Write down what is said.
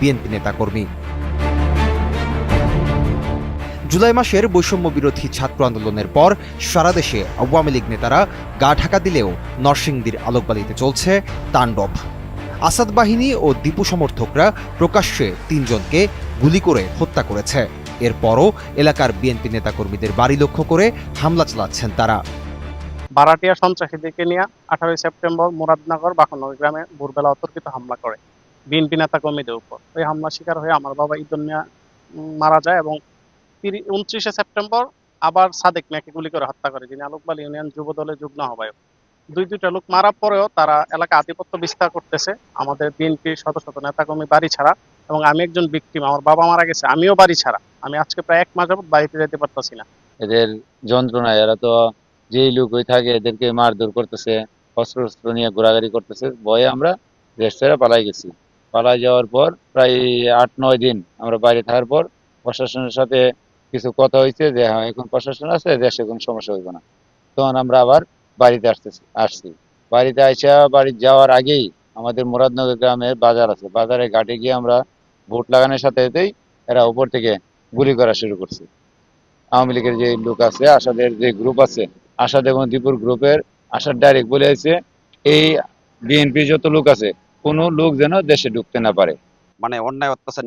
BNP নেতাকর্মী। জুলাই মাসের বৈষম্য বিরোধী ছাত্র আন্দোলনের পর সারা দেশে আওয়ামী লীগ নেতারা গা ঢাকা দিলেও নরসিংদীর আলোকবালিতে চলছে তাণ্ডব। আসাদ বাহিনী ও দীপু সমর্থকরা প্রকাশ্যে তিনজনকে গুলি করে হত্যা করেছে। এরপরও এলাকার বিএনপি নেতাকর্মীদের বাড়ি লক্ষ্য করে হামলা চালাচ্ছেন তারা। ভাড়াটিয়া সন্ত্রাসীদেরকে নিয়ে আঠারোই সেপ্টেম্বর মুরাদনগর বাখনগর গ্রামে ভোরবেলা অতর্কিত হামলা করে। বিএনপি নেতা কর্মীদের উপর। ওই হামলার শিকার হয়ে আমার বাবা ঈদুল মিয়া মারা যায় এবং উনত্রিশে সেপ্টেম্বর আবার সাদেক মিয়াকে গুলি করে হত্যা করে, যিনি আলোকবাল ইউনিয়ন যুব দলের যুগ্ম আহ্বায়ক। দুই দুইটা লোক মারার পরেও তারা এলাকা আধিপত্য বিস্তার করতেছে। আমাদের বিএনপির শত শত নেতাকর্মী বাড়ি ছাড়া এবং আমি একজন বিক্টিম আমার বাবা মারা গেছে, আমিও বাড়ি ছাড়া। আমি আজকে প্রায় এক মাস যাবত বাড়িতে যেতে পারতাছি না। এদের যন্ত্রণায় এরা তো যেই লোকই থাকে, এদেরকে মারধর করতেছে অস্ত্র অস্ত্র নিয়ে ঘোরাঘুরি করতেছে, ভয়ে আমরা দেশ ছেড়ে পালাই গেছি। পালাই যাওয়ার পর প্রায় আট, নয় দিন আমরা বাইরে থাকার পর প্রশাসনের সাথে কিছু কথা হয়েছে যে হ্যাঁ এখন প্রশাসন আছে, দেশে কোনো সমস্যা হইবে না। তখন আমরা আবার বাড়িতে আসতেছি, আসছি। বাড়িতে আইসা বাড়ি যাওয়ার আগেই আমাদের মুরাদনগর গ্রামের বাজার আছে। বাজারে ঘাটে গিয়ে আমরা ভোট লাগানোর সাথে সাথেই এরা উপর থেকে গুলি করা শুরু করছে। আওয়ামী লীগের যে লোক আছে, আসাদের যে গ্রুপ আছে, আসাদ এবং দীপুর গ্রুপের আসাদ ডাইরেক্ট বলে আছে, এই বিএনপি যত লোক আছে কোনো লোক যেন দেশে ঢুকতে না পারে। মানে অন্যায় অত্যাচার